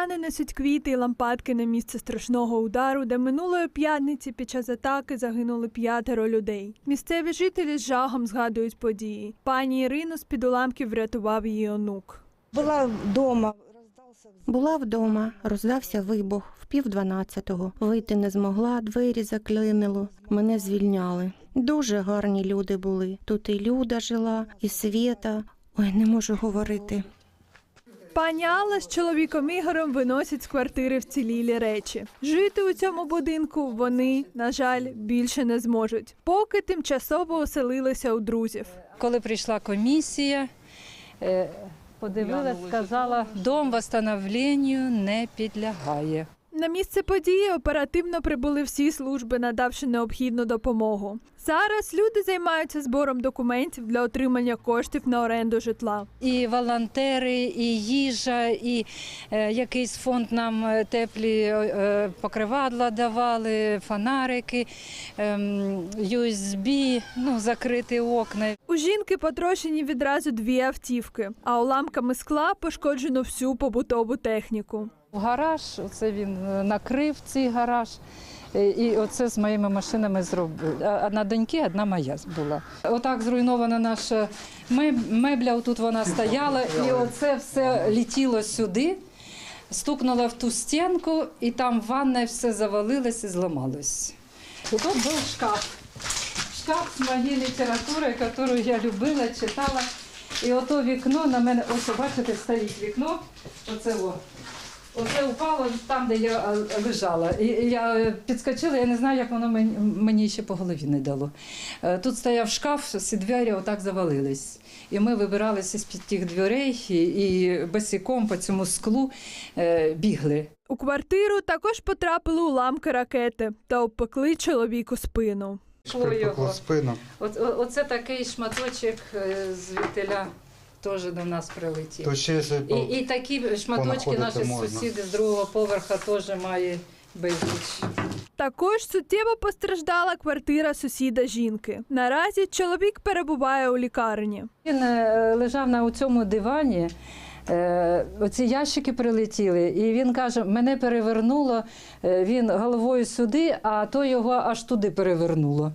Містяни несуть квіти і лампадки на місце страшного удару, де минулої п'ятниці під час атаки загинули п'ятеро людей. Місцеві жителі з жахом згадують події. Пані Ірину з під уламків врятував її онук. Була вдома, роздався Була вдома, роздався вибух в пів дванадцятого. Вийти не змогла, двері заклинило. Мене звільняли. Дуже гарні люди були. Тут і Люда жила, і Свєта. Ой, не можу говорити. Пані Алла з чоловіком Ігорем виносять з квартири вцілілі речі. Жити у цьому будинку вони, на жаль, більше не зможуть, поки тимчасово оселилися у друзів. Коли прийшла комісія, е, подивилась, сказала, дом восстановленню не підлягає. На місце події оперативно прибули всі служби, надавши необхідну допомогу. Зараз люди займаються збором документів для отримання коштів на оренду житла. І волонтери, і їжа, і е, якийсь фонд нам е, теплі е, покривадла давали, фонарики, ем, USB, ну, закриті окна. У жінки потрощені відразу дві автівки, а уламками скла пошкоджено всю побутову техніку. В гараж, оце він е, накрив цей гараж. Е, І оце з моїми машинами зробив. А Одна доньки, одна моя була. Отак зруйнована наша мебля. Отут вона стояла, і оце все летіло сюди, стукнуло в ту стінку, і там ванна все завалилось і зламалось. Тут був шкаф. Шкаф з моєї літератури, яку я любила, читала. І ото вікно на мене, ось бачите, стоїть вікно. Оце о. Оце упало там, де я е, лежала. І я е, підскочила, я не знаю, як воно мені, ще по голові не дало. Е, Тут стояв шкаф, всі двері отак завалились. І ми вибиралися з-під тих дверей і, і босиком по цьому склу е, бігли. У квартиру також потрапили уламки ракети та обпекли чоловіку спину. Припекло спину. О- оце такий шматочок е, з вітеля теж до нас прилетів. То ще ж І, і такі шматочки наші можна. сусіди з другого поверха теж має безліч. Також суттєво постраждала квартира сусіда жінки. Наразі чоловік перебуває у лікарні. Він е, лежав на цьому дивані. Е, Оці ящики прилетіли, і він каже: мене перевернуло. е, Він головою сюди, а то його аж туди перевернуло.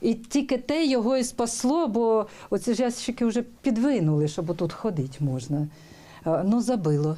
І тільки те його і спасло, бо оці ж ящики вже підвинули, щоб тут ходити можна. Е, Ну, забило.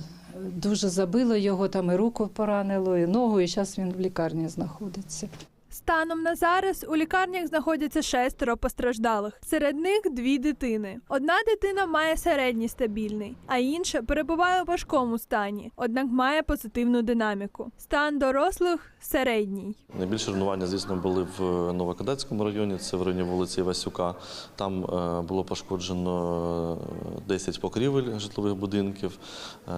Дуже забило його, там і руку поранило, і ногу, і зараз він в лікарні знаходиться. Станом на зараз у лікарнях знаходяться шестеро постраждалих. Серед них дві дитини. Одна дитина має середній стабільний, а інша перебуває у важкому стані, однак має позитивну динаміку. Стан дорослих середній. Найбільше руйнування, звісно, були в Новокадетському районі, це в районі вулиці Васюка. Там е, було пошкоджено е, 10 покрівель житлових будинків. Е,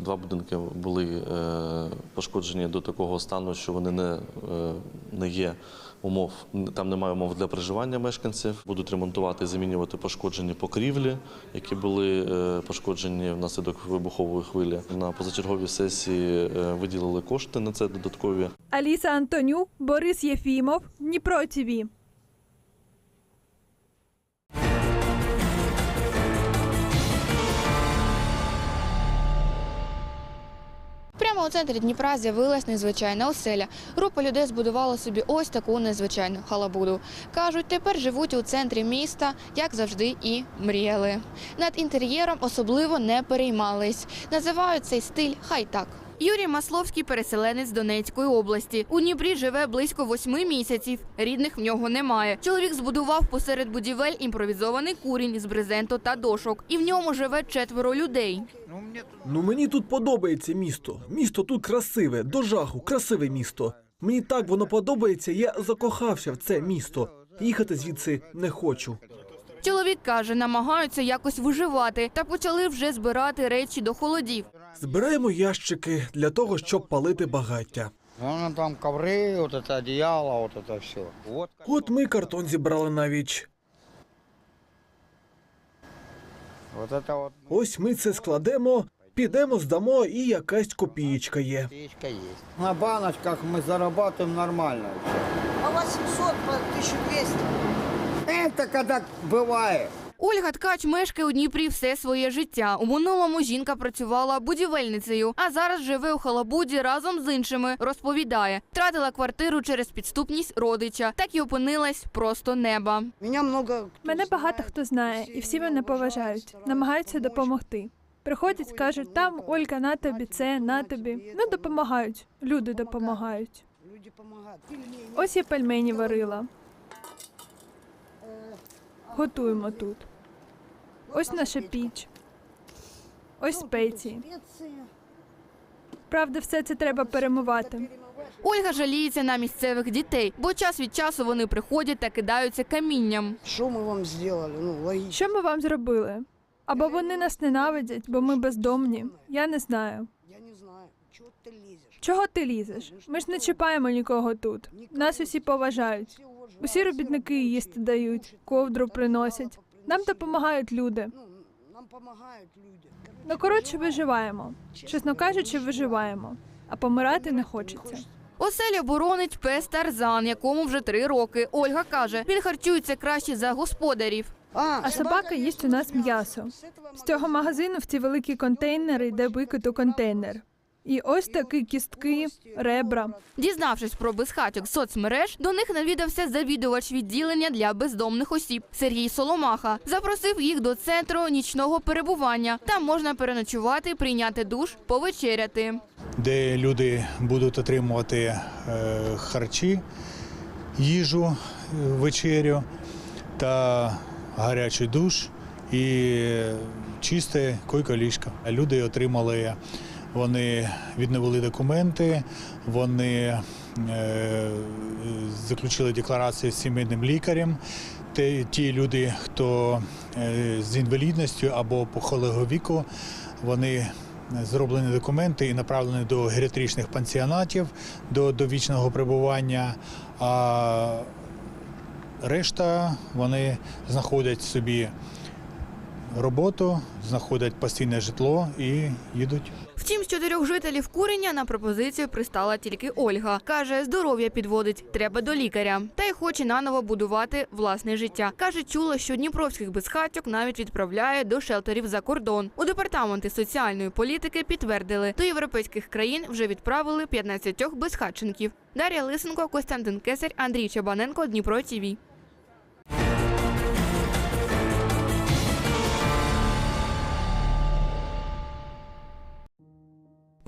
Два будинки були е, пошкоджені до такого стану, що вони не, е, не є умов, там немає умов для проживання мешканців. Будуть ремонтувати і замінювати пошкоджені покрівлі, які були е, пошкоджені внаслідок вибухової хвилі. На позачерговій сесії е, виділили кошти на це додаткові. Аліса Антонюк, Борис Єфімов, Дніпро ТІВІ. Прямо у центрі Дніпра з'явилась незвичайна оселя. Група людей збудувала собі ось таку незвичайну халабуду. Кажуть, тепер живуть у центрі міста, як завжди, і мріяли. Над інтер'єром особливо не переймались. Називають цей стиль хай так. Юрій Масловський переселенець Донецької області. У Дніпрі живе близько восьми місяців. Рідних в нього немає. Чоловік збудував посеред будівель імпровізований курінь з брезенту та дошок. І в ньому живе четверо людей. Ну мені тут подобається місто. Місто тут красиве, до жаху, красиве місто. Мені так воно подобається, я закохався в це місто. Їхати звідси не хочу. Чоловік каже, намагаються якось виживати та почали вже збирати речі до холодів. Збираємо ящики для того, щоб палити багаття. Вон там коври, вот это одеяло, вот это все. Вот От ми картон зібрали навіть. Вот это вот Ось ми це складемо, підемо, здамо, і якась копієчка є. птичка есть. На баночках мы зарабатываем нормально. по 800, по 1200. Это когда бывает. Ольга Ткач мешкає у Дніпрі все своє життя. У минулому жінка працювала будівельницею, а зараз живе у Халабуді разом з іншими. Розповідає, втратила квартиру через підступність родича, так і опинилась просто неба. Меня много Мене багато хто знає, і всі мене поважають, намагаються допомогти. Приходять, кажуть, там Ольга, на тобі це, на тобі. Ну допомагають. Люди допомагають. Ось я пельмені варила. Готуємо тут. Ось наша піч. Ось спеції. Правда, все це треба перемивати. Ольга жаліється на місцевих дітей, бо час від часу вони приходять та кидаються камінням. Что мы вам сделали? Ну. Що ми вам зробили? Або вони нас ненавидять, бо ми бездомні. Я не знаю. Чого ти лізеш? Ми ж не чіпаємо нікого тут. Нас усі поважають. Усі робітники їсти дають, ковдру приносять. Нам допомагають люди. Ну, нам помогают люди. Ну коротше, виживаємо. Чесно кажучи, виживаємо. А помирати не хочеться. Оселя боронить пес Тарзан, якому вже три роки. Ольга каже, він харчується краще за господарів. А собака їсть у нас м'ясо. З цього магазину в ці великі контейнери йде викид у контейнер. І ось такі кістки, ребра. Дізнавшись про безхатьок з соцмереж, до них навідався завідувач відділення для бездомних осіб Сергій Соломаха. Запросив їх до центру нічного перебування. Там можна переночувати, прийняти душ, повечеряти. де люди будуть отримувати е, харчі, їжу, е, вечерю та гарячий душ і чисте койко-ліжко. Люди отримали, вони відновили документи, вони е, заключили декларацію з сімейним лікарем. Ті люди, хто е, з інвалідністю або похилого віку, вони зроблені документи і направлені до геріатричних пансіонатів до довічного перебування. А решта вони знаходять собі роботу, знаходять постійне житло і їдуть. Втім, з чотирьох жителів курення на пропозицію пристала тільки Ольга. Каже, здоров'я підводить, треба до лікаря. Та й хоче наново будувати власне життя. Каже, чула, що дніпровських безхатьок навіть відправляє до шелтерів за кордон. У департаменти соціальної політики підтвердили, до європейських країн вже відправили 15 безхатченків. Дар'я Лисенко, Костянтин Кесарь, Андрій Чабаненко, Дніпро ТІВІ.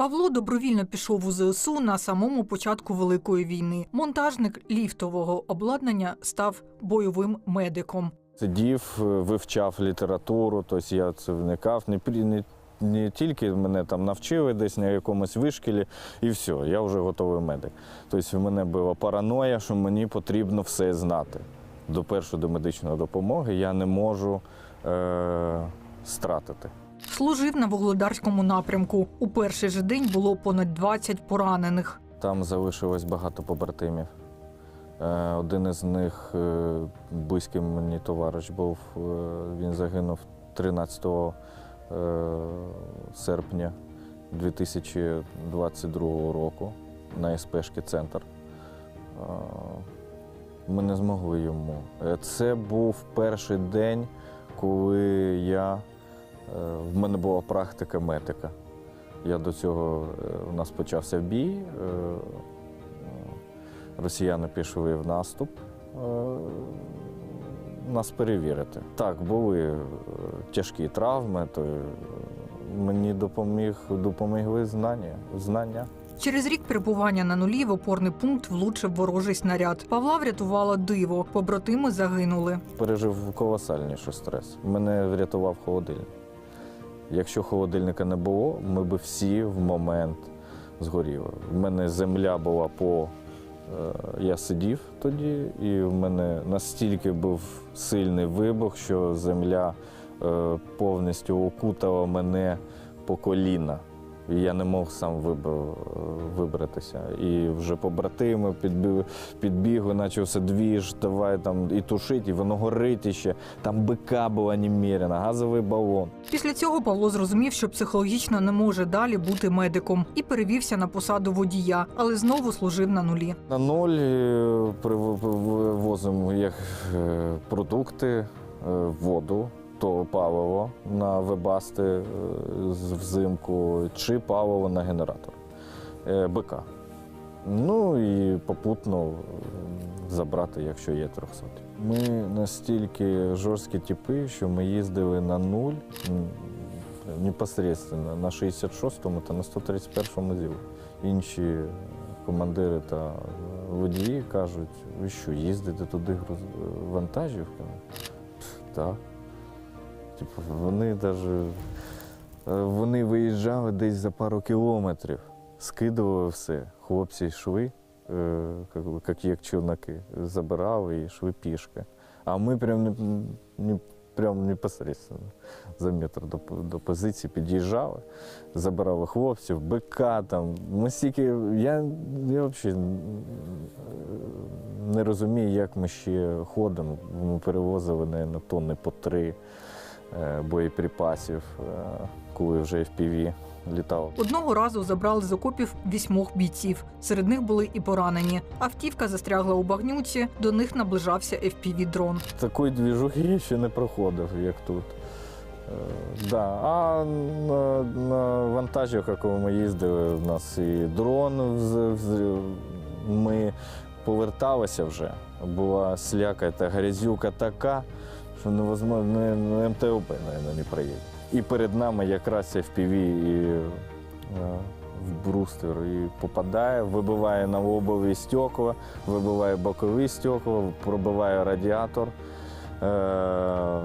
Павло добровільно пішов у ЗСУ на самому початку Великої війни. Монтажник ліфтового обладнання став бойовим медиком. Сидів, е, вивчав літературу, тобто я це вникав. Не, не, не тільки мене там навчили десь на якомусь вишкілі, і все, я вже готовий медик. Тобто в мене була параноя, що мені потрібно все знати. До першої до медичної допомоги я не можу е, стратити. Служив на Вугледарському напрямку. У перший же день було понад 20 поранених. Там залишилось багато побратимів. Е, Один із них е, близький мені товариш був. е, Він загинув 13 е, серпня 2022 року на СПшки центр. Ми не змогли йому. Це був перший день, коли я, в мене була практика медика. Я до цього е, у нас почався бій. е, е, Росіяни пішли в наступ. Нас перевірити. Так, були тяжкі травми, то мені допоміг, допомогли знання. знання. Через рік перебування на нулі в опорний пункт влучив ворожий снаряд. Павла врятувало диво. Побратими загинули. Пережив колосальніший стрес. Мене врятував холодильник. Якщо холодильника не було, ми б всі в момент згоріли. У мене земля була по. е, Я сидів тоді, і в мене настільки був сильний вибух, що земля е, повністю окутала мене по коліна. І я не мог сам вибр- вибратися. І вже побратими підбігли, підбігли, почався двіж, давай там і тушить, і воно горить іще. Там бика була немерена, газовий балон. Після цього Павло зрозумів, що психологічно не може далі бути медиком і перевівся на посаду водія, але знову служив на нулі. На ноль е, привозимо як е, продукти, е, воду, то паливо на вебасти е, взимку, чи паливо на генератор е, БК. Ну і попутно е, забрати, якщо є 300. Ми настільки жорсткі типи, що ми їздили на нуль м, непосередньо на 66-му та на 131-му ЗІЛ. Інші командири та водії кажуть, ви що, їздите туди вантажівками? Так. Типу, вони навіть вони виїжджали десь за пару кілометрів, скидували все. Хлопці йшли, е, як, як, челноки, забирали і йшли пішки. А ми прям, не, не, прям непосередньо за метр до, до позиції під'їжджали, забирали хлопців, БК там. Ми стільки, я, я взагалі не розумію, як ми ще ходимо. Ми перевозили на тонни по три е, боєприпасів, е, коли вже FPV літав. Одного разу забрали з окопів вісьмох бійців. Серед них були і поранені. Автівка застрягла у багнюці, до них наближався FPV-дрон. Такої двіжухи я ще не проходив, як тут. Е, да. А на, на вантажівках, коли ми їздили, у нас і дрон ми поверталися вже. Була сляка та грязюка така, що невозможно, не, не МТОП, мабуть, не проїде. І перед нами якраз FPV і е, в бруствер і попадає, вибиває на лобові стекла, вибиває бокові стекла, пробиває радіатор. Е,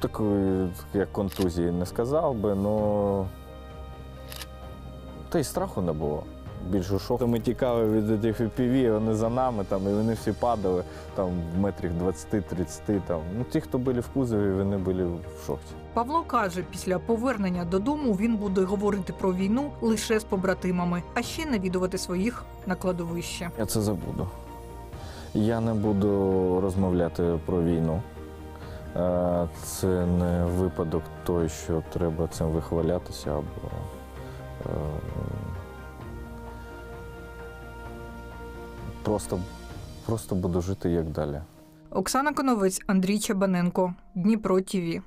такої, як контузії не сказав би, але та й страху не було. Більше шоку. Ми тікали від тих FPV, вони за нами, там, і вони всі падали там, в метрах 20-30. Там. Ну, ті, хто були в кузові, вони були в шоці. Павло каже, після повернення додому він буде говорити про війну лише з побратимами, а ще навідувати своїх на кладовище. Я це забуду. Я не буду розмовляти про війну. Е, Це не випадок той, що треба цим вихвалятися або. Просто, просто буду жити як далі. Оксана Коновець, Андрій Чабаненко, Дніпро ТІВІ.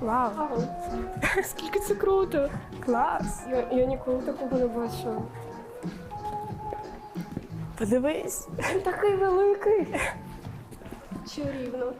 Вау! Скільки це круто! Клас! Я, я ніколи такого не бачила. Подивись! Такий великий! Чарівно.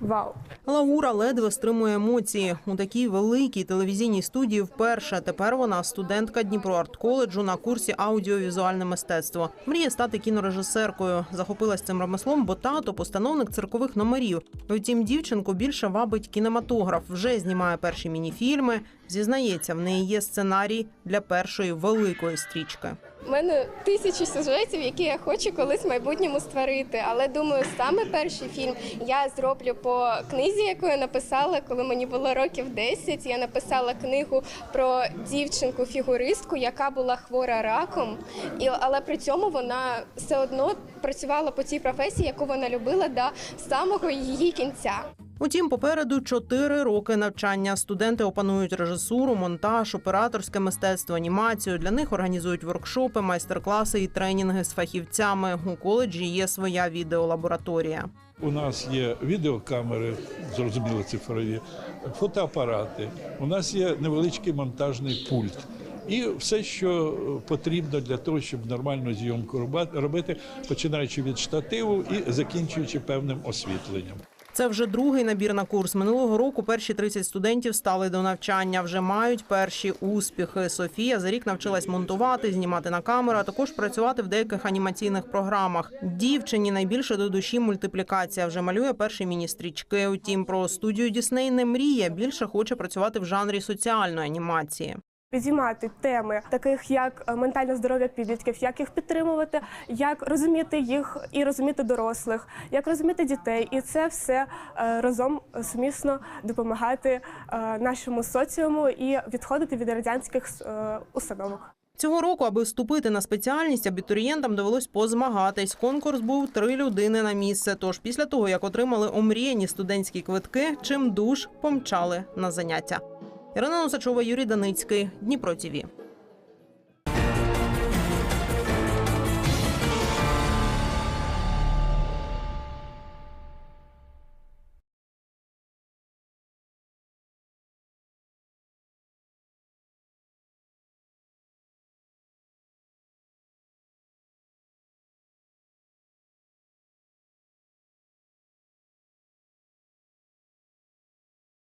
Вау! Лаура ледве стримує емоції у такій великій телевізійній студії. Вперше тепер вона студентка Дніпро арт коледжу на курсі аудіовізуальне мистецтво. Мріє стати кінорежисеркою. Захопилась цим ремеслом, бо тато постановник циркових номерів. Втім, дівчинку більше вабить кінематограф. Вже знімає перші мініфільми. Зізнається, в неї є сценарій для першої великої стрічки. У мене тисячі сюжетів, які я хочу колись в майбутньому створити. Але думаю, саме перший фільм я зроблю по книзі, яку я написала, коли мені було років 10. Я написала книгу про дівчинку-фігуристку, яка була хвора раком, і але при цьому вона все одно працювала по цій професії, яку вона любила до самого її кінця. Утім, попереду чотири роки навчання. Студенти опанують режисуру, монтаж, операторське мистецтво, анімацію. Для них організують воркшопи, майстер-класи і тренінги з фахівцями. У коледжі є своя відеолабораторія. У нас є відеокамери, зрозуміло, цифрові, фотоапарати. У нас є невеличкий монтажний пульт. І все, що потрібно для того, щоб нормальну зйомку робити, починаючи від штативу і закінчуючи певним освітленням. Це вже другий набір на курс. Минулого року перші 30 студентів стали до навчання. Вже мають перші успіхи. Софія за рік навчилась монтувати, знімати на камеру, а також працювати в деяких анімаційних програмах. Дівчині найбільше до душі мультиплікація. Вже малює перші міні-стрічки. Утім, про студію Дісней не мріє. Більше хоче працювати в жанрі соціальної анімації. Підіймати теми, таких як е, ментальне здоров'я підлітків, як їх підтримувати, як розуміти їх і розуміти дорослих, як розуміти дітей, і це все е, разом сумісно допомагати е, нашому соціуму і відходити від радянських установок. Цього року, аби вступити на спеціальність, абітурієнтам довелось позмагатись. Конкурс був три людини на місце. Тож після того, як отримали омріяні студентські квитки, чим душ помчали на заняття. Ірина Носачова, Юрій Даницький, Дніпро ТІВІ.